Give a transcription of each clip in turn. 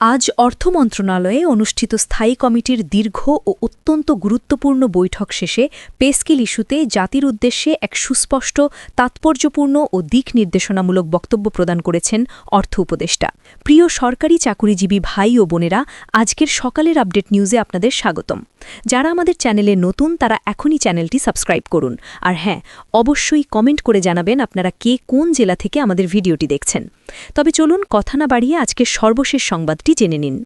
আজ অর্থ মন্ত্রণালয়ে অনুষ্ঠিত স্থায়ী কমিটির দীর্ঘ ও অত্যন্ত গুরুত্বপূর্ণ বৈঠক শেষে পেস্কিল ইস্যুতে জাতির উদ্দেশ্যে এক সুস্পষ্ট, তাৎপর্যপূর্ণ ও দিক নির্দেশনামূলক বক্তব্য প্রদান করেছেন অর্থ উপদেষ্টা। প্রিয় সরকারি চাকুরিজীবী ভাই ও বোনেরা, আজকের সকালের আপডেট নিউজে আপনাদের স্বাগতম। যারা আমাদের চ্যানেলে নতুন, তারা এখনই চ্যানেলটি সাবস্ক্রাইব করুন। আর হ্যাঁ অবশ্যই কমেন্ট করে জানাবেন আপনারা কে কোন জেলা থেকে আমাদের ভিডিওটি দেখছেন। তবে চলুন কথা না বাড়িয়ে আজকের সর্বশেষ সংবাদটি জেনে নিন।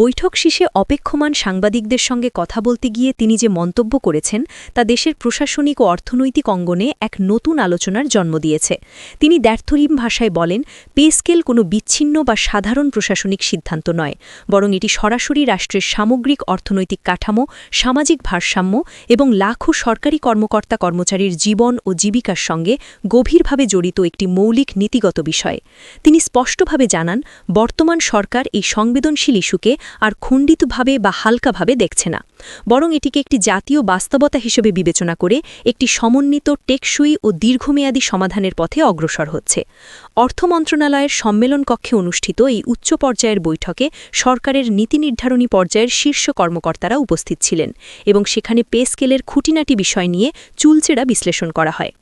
বৈঠক শেষে অপেক্ষমান সাংবাদিকদের সঙ্গে কথা বলতে গিয়ে তিনি যে মন্তব্য করেছেন, তা দেশের প্রশাসনিক ও অর্থনৈতিক অঙ্গনে এক নতুন আলোচনার জন্ম দিয়েছে। তিনি দ্ব্যর্থহীন ভাষায় বলেন, পে স্কেল কোনো বিচ্ছিন্ন বা সাধারণ প্রশাসনিক সিদ্ধান্ত নয়, বরং এটি সরাসরি রাষ্ট্রের সামগ্রিক অর্থনৈতিক কাঠামো, সামাজিক ভারসাম্য এবং লাখো সরকারি কর্মকর্তা কর্মচারীর জীবন ও জীবিকার সঙ্গে গভীরভাবে জড়িত একটি মৌলিক নীতিগত বিষয়। তিনি স্পষ্টভাবে জানান, বর্তমান সরকার এই সংবেদনশীল ইস্যুকে আর খণ্ডিতভাবে বা হালকাভাবে দেখছে না, বরং এটিকে একটি জাতীয় বাস্তবতা হিসেবে বিবেচনা করে একটি সমন্বিত, টেকসই ও দীর্ঘমেয়াদী সমাধানের পথে অগ্রসর হচ্ছে। অর্থ মন্ত্রণালয়ের সম্মেলন কক্ষে অনুষ্ঠিত এই উচ্চ পর্যায়ের বৈঠকে সরকারের নীতি নির্ধারণী পর্যায়ের শীর্ষ কর্মকর্তারা উপস্থিত ছিলেন এবং সেখানে পে স্কেলের খুঁটিনাটি বিষয় নিয়ে চুলচেরা বিশ্লেষণ করা হয়।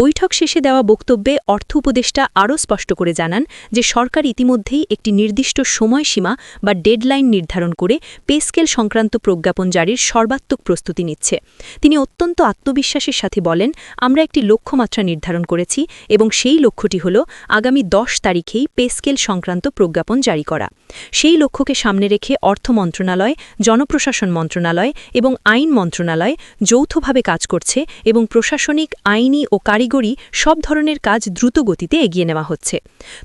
বৈঠক শেষে দেওয়া বক্তব্যে অর্থ উপদেষ্টা আরও স্পষ্ট করে জানান যে সরকার ইতিমধ্যেই একটি নির্দিষ্ট সময়সীমা বা ডেডলাইন নির্ধারণ করে পে স্কেল সংক্রান্ত প্রজ্ঞাপন জারির সর্বাত্মক প্রস্তুতি নিচ্ছে। তিনি অত্যন্ত আত্মবিশ্বাসের সাথে বলেন, আমরা একটি লক্ষ্যমাত্রা নির্ধারণ করেছি এবং সেই লক্ষ্যটি হল আগামী দশ তারিখেই পে স্কেল সংক্রান্ত প্রজ্ঞাপন জারি করা। সেই লক্ষ্যকে সামনে রেখে অর্থ মন্ত্রণালয়, জনপ্রশাসন মন্ত্রণালয় এবং আইন মন্ত্রণালয় যৌথভাবে কাজ করছে এবং প্রশাসনিক, আইনি ও কারিগরি সব ধরনের কাজ দ্রুত গতিতে এগিয়ে নেওয়া হচ্ছে।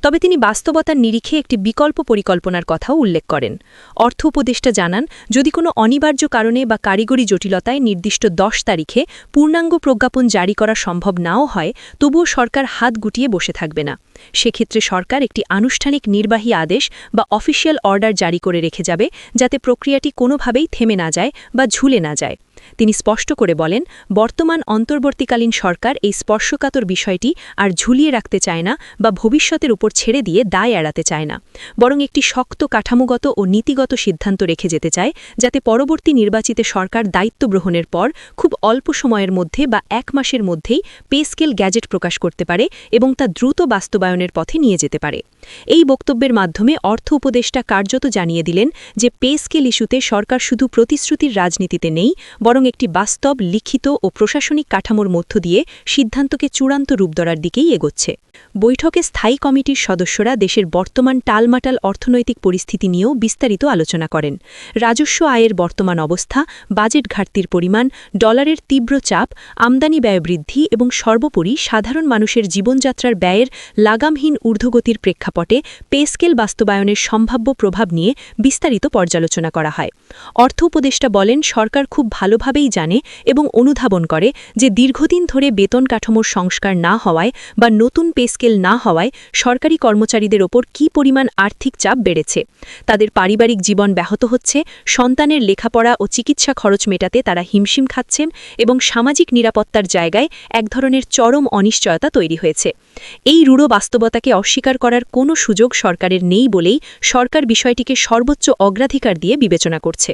তবে তিনি বাস্তবতার নিরিখে একটি বিকল্প পরিকল্পনার কথাও উল্লেখ করেন। অর্থ উপদেষ্টা জানান, যদি কোনো অনিবার্য কারণে বা কারিগরি জটিলতায় নির্দিষ্ট দশ তারিখে পূর্ণাঙ্গ প্রজ্ঞাপন জারি করা সম্ভব নাও হয়, তবুও সরকার হাত গুটিয়ে বসে থাকবে না। সেক্ষেত্রে সরকার একটি আনুষ্ঠানিক নির্বাহী আদেশ বা অফিসিয়াল অর্ডার জারি করে রেখে যাবে, যাতে প্রক্রিয়াটি কোনোভাবেই থেমে না যায় বা ঝুলে না যায়। তিনি স্পষ্ট করে বলেন, বর্তমান অন্তর্বর্তীকালীন সরকার এই স্পর্শকাতর বিষয়টি আর ঝুলিয়ে রাখতে চায় না বা ভবিষ্যতের উপর ছেড়ে দিয়ে দায় এড়াতে চায় না। বরং একটি শক্ত কাঠামোগত ও নীতিগত সিদ্ধান্ত রেখে যেতে চায়, যাতে পরবর্তী নির্বাচিত সরকার দায়িত্ব গ্রহণের পর খুব অল্প সময়ের মধ্যে বা এক মাসের মধ্যেই পে স্কেল গ্যাজেট প্রকাশ করতে পারে এবং তা দ্রুত বাস্তবায়নের পথে নিয়ে যেতে পারে। এই বক্তব্যের মাধ্যমে অর্থ উপদেষ্টা কার্যত জানিয়ে দিলেন যে, পে স্কেল ইস্যুতে সরকার শুধু প্রতিশ্রুতির রাজনীতিতে নেই বরং একটি বাস্তব, লিখিত ও প্রশাসনিক কাঠামোর মধ্য দিয়ে সিদ্ধান্তকে চূড়ান্ত রূপ দেওয়ার দিকেই এগোচ্ছে। বৈঠকে স্থায়ী কমিটির সদস্যরা দেশের বর্তমান টালমাটাল অর্থনৈতিক পরিস্থিতি নিয়েও বিস্তারিত আলোচনা করেন। রাজস্ব আয়ের বর্তমান অবস্থা, বাজেট ঘাটতির পরিমাণ, ডলারের তীব্র চাপ, আমদানি ব্যয় বৃদ্ধি এবং সর্বোপরি সাধারণ মানুষের জীবনযাত্রার ব্যয়ের লাগামহীন ঊর্ধ্বগতির প্রেক্ষাপটে পেস্কেল বাস্তবায়নের সম্ভাব্য প্রভাব নিয়ে বিস্তারিত পর্যালোচনা করা হয়। অর্থ উপদেষ্টা বলেন, সরকার খুব ভালোভাবেই জানে এবং অনুধাবন করে যে দীর্ঘদিন ধরে বেতন কাঠামোর সংস্কার না হওয়ায় বা নতুন পে স্কেল না হওয়ায় সরকারি কর্মচারীদের ওপর কি পরিমাণ আর্থিক চাপ বেড়েছে। তাদের পারিবারিক জীবন ব্যাহত হচ্ছে, সন্তানের লেখাপড়া ও চিকিৎসা খরচ মেটাতে তারা হিমশিম খাচ্ছেন এবং সামাজিক নিরাপত্তার জায়গায় এক ধরনের চরম অনিশ্চয়তা তৈরি হয়েছে। এই রূঢ় বাস্তবতাকে অস্বীকার করার কোনো সুযোগ সরকারের নেই বলেই সরকার বিষয়টিকে সর্বোচ্চ অগ্রাধিকার দিয়ে বিবেচনা করছে।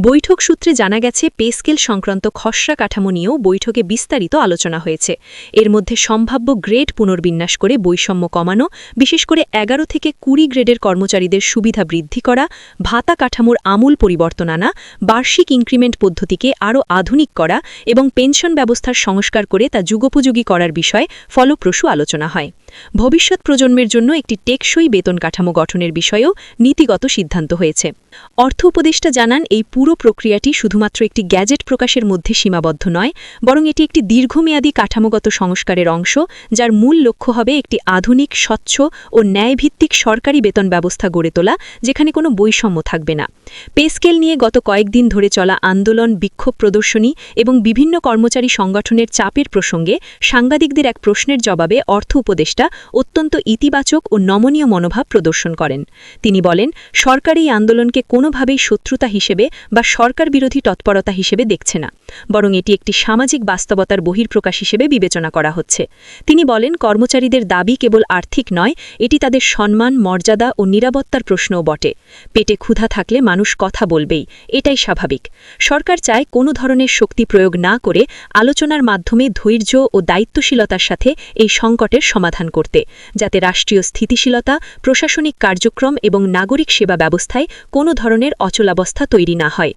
বৈঠক সূত্রে জানা গেছে পে স্কেল সংক্রান্ত খসড়া কাঠামো নিয়েও বৈঠকে বিস্তারিত আলোচনা হয়েছে। এর মধ্যে সম্ভাব্য গ্রেড পুনর্বিন্যাস করে বৈষম্য কমানো, বিশেষ করে এগারো থেকে কুড়ি গ্রেডের কর্মচারীদের সুবিধা বৃদ্ধি করা, ভাতা কাঠামোর আমূল পরিবর্তন আনা, বার্ষিক ইনক্রিমেন্ট পদ্ধতিকে আরও আধুনিক করা এবং পেনশন ব্যবস্থার সংস্কার করে তা যুগোপযোগী করার বিষয়ে ফলপ্রসূ আলোচনা হয়। ভবিষ্যৎ প্রজন্মের জন্য একটি টেকসই বেতন কাঠামো গঠনের বিষয়েও নীতিগত সিদ্ধান্ত হয়েছে। অর্থ উপদেষ্টা জানান এই পুরো প্রক্রিয়াটি শুধুমাত্র একটি গ্যাজেট প্রকাশের মধ্যে সীমাবদ্ধ নয়, বরং এটি একটি দীর্ঘমেয়াদী কাঠামোগত সংস্কারের অংশ, যার মূল লক্ষ্য হবে একটি আধুনিক, স্বচ্ছ ও ন্যায়ভিত্তিক সরকারি বেতন ব্যবস্থা গড়ে তোলা, যেখানে কোনো বৈষম্য থাকবে না। পেস্কেল নিয়ে গত কয়েকদিন ধরে চলা আন্দোলন, বিক্ষোভ প্রদর্শনী এবং বিভিন্ন কর্মচারী সংগঠনের চাপের প্রসঙ্গে সাংবাদিকদের এক প্রশ্নের জবাবে অর্থ উপদেষ্টা অত্যন্ত ইতিবাচক ও নমনীয় মনোভাব প্রদর্শন করেন। তিনি বলেন, সরকারি আন্দোলনকে কোনোভাবেই শত্রুতা হিসেবে বা সরকার বিরোধী তৎপরতা হিসেবে দেখছে না। বরং এটি একটি সামাজিক বাস্তবতার বহির্প্রকাশ হিসেবে বিবেচনা করা হচ্ছে। তিনি বলেন, কর্মচারীদের দাবি কেবল আর্থিক নয়, এটি তাদের সম্মান, মর্যাদা ও নিরাপত্তার প্রশ্নও বটে। পেটে ক্ষুধা থাকলে মানুষ কথা বলবেই, এটাই স্বাভাবিক। সরকার চায় কোনো ধরনের শক্তি প্রয়োগ না করে আলোচনার মাধ্যমে ধৈর্য ও দায়িত্বশীলতার সাথে এই সংকটের সমাধান করতে, যাতে রাষ্ট্রীয় স্থিতিশীলতা, প্রশাসনিক কার্যক্রম এবং নাগরিক সেবা ব্যবস্থায় কোনো ধরনের অচলাবস্থা তৈরি না হয়।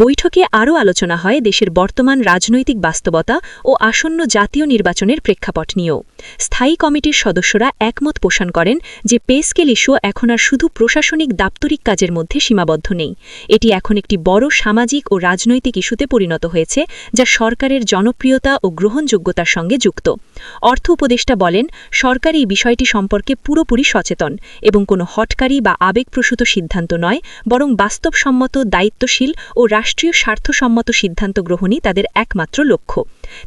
বৈঠকে আরও আলোচনা হয় দেশের বর্তমান রাজনৈতিক বাস্তবতা ও আসন্ন জাতীয় নির্বাচনের প্রেক্ষাপট নিয়েও। স্থায়ী কমিটির সদস্যরা একমত পোষণ করেন যে পে স্কেল ইস্যু এখন আর শুধু প্রশাসনিক দাপ্তরিক কাজের মধ্যে সীমাবদ্ধ নেই। এটি এখন একটি বড় সামাজিক ও রাজনৈতিক ইস্যুতে পরিণত হয়েছে, যা সরকারের জনপ্রিয়তা ও গ্রহণযোগ্যতার সঙ্গে যুক্ত। অর্থ উপদেষ্টা বলেন, সরকার এই বিষয়টি সম্পর্কে পুরোপুরি সচেতন এবং কোনো হটকারী বা আবেগপ্রসূত সিদ্ধান্ত নয়, বরং বাস্তবসম্মত, দায়িত্বশীল ও রাষ্ট্রীয় স্বার্থসম্মত সিদ্ধান্ত গ্রহণই তাদের একমাত্র লক্ষ্য।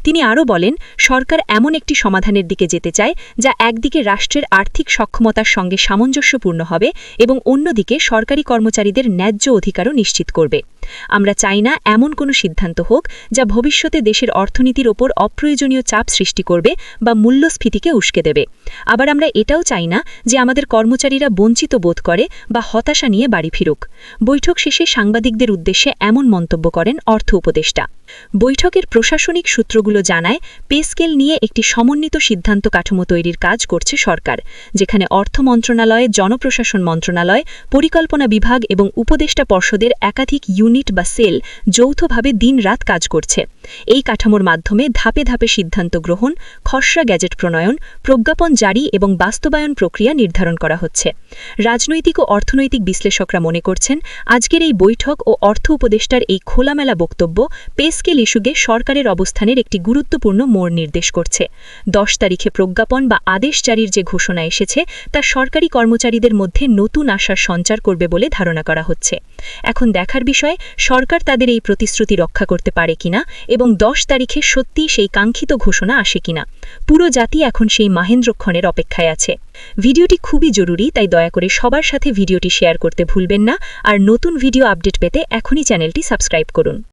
তিনি আরও বলেন, সরকার এমন একটি সমাধানের দিকে যেতে চায়, যা একদিকে রাষ্ট্রের আর্থিক সক্ষমতার সঙ্গে সামঞ্জস্যপূর্ণ হবে এবং অন্যদিকে সরকারি কর্মচারীদের ন্যায্য অধিকারও নিশ্চিত করবে। আমরা চাই না এমন কোনো সিদ্ধান্ত হোক, যা ভবিষ্যতে দেশের অর্থনীতির ওপর অপ্রয়োজনীয় চাপ সৃষ্টি করবে বা মূল্যস্ফীতিকে উস্কে দেবে। আবার আমরা এটাও চাই না যে আমাদের কর্মচারীরা বঞ্চিত বোধ করে বা হতাশা নিয়ে বাড়ি ফিরুক। বৈঠক শেষে সাংবাদিকদের উদ্দেশ্যে এমন মন্তব্য করেন অর্থ উপদেষ্টা। বৈঠকের প্রশাসনিক সূত্রগুলো জানায়, পে স্কেল নিয়ে একটি সমন্বিত সিদ্ধান্ত কাঠামো তৈরির কাজ করছে সরকার, যেখানে অর্থ মন্ত্রণালয়, জনপ্রশাসন মন্ত্রণালয়, পরিকল্পনা বিভাগ এবং উপদেষ্টা পর্ষদের একাধিক ইউনিট বা সেল যৌথভাবে দিনরাত কাজ করছে। এই কাঠামোর মাধ্যমে ধাপে ধাপে সিদ্ধান্ত গ্রহণ, খসড়া গ্যাজেট প্রণয়ন, প্রজ্ঞাপন জারি এবং বাস্তবায়ন প্রক্রিয়া নির্ধারণ করা হচ্ছে। রাজনৈতিক ও অর্থনৈতিক বিশ্লেষকরা মনে করছেন, আজকের এই বৈঠক ও অর্থ উপদেষ্টার এই খোলামেলা বক্তব্য পে স্কেল ইস্যুকে সরকারের অবস্থানের একটি গুরুত্বপূর্ণ মোড় নির্দেশ করছে। দশ তারিখে প্রজ্ঞাপন বা আদেশ জারির যে ঘোষণা এসেছে, তা সরকারি কর্মচারীদের মধ্যে নতুন আশার সঞ্চার করবে বলে ধারণা করা হচ্ছে। এখন দেখার বিষয়, সরকার তাদের এই প্রতিশ্রুতি রক্ষা করতে পারে কিনা এবং দশ তারিখে সত্যি সেই কাঙ্ক্ষিত ঘোষণা আসে কিনা? পুরো জাতি এখন সেই মাহেন্দ্রক্ষণের অপেক্ষায় আছে। ভিডিওটি খুবই জরুরি, তাই দয়া করে সবার সাথে ভিডিওটি শেয়ার করতে ভুলবেন না। আর নতুন ভিডিও আপডেট পেতে এখনই চ্যানেলটি সাবস্ক্রাইব করুন।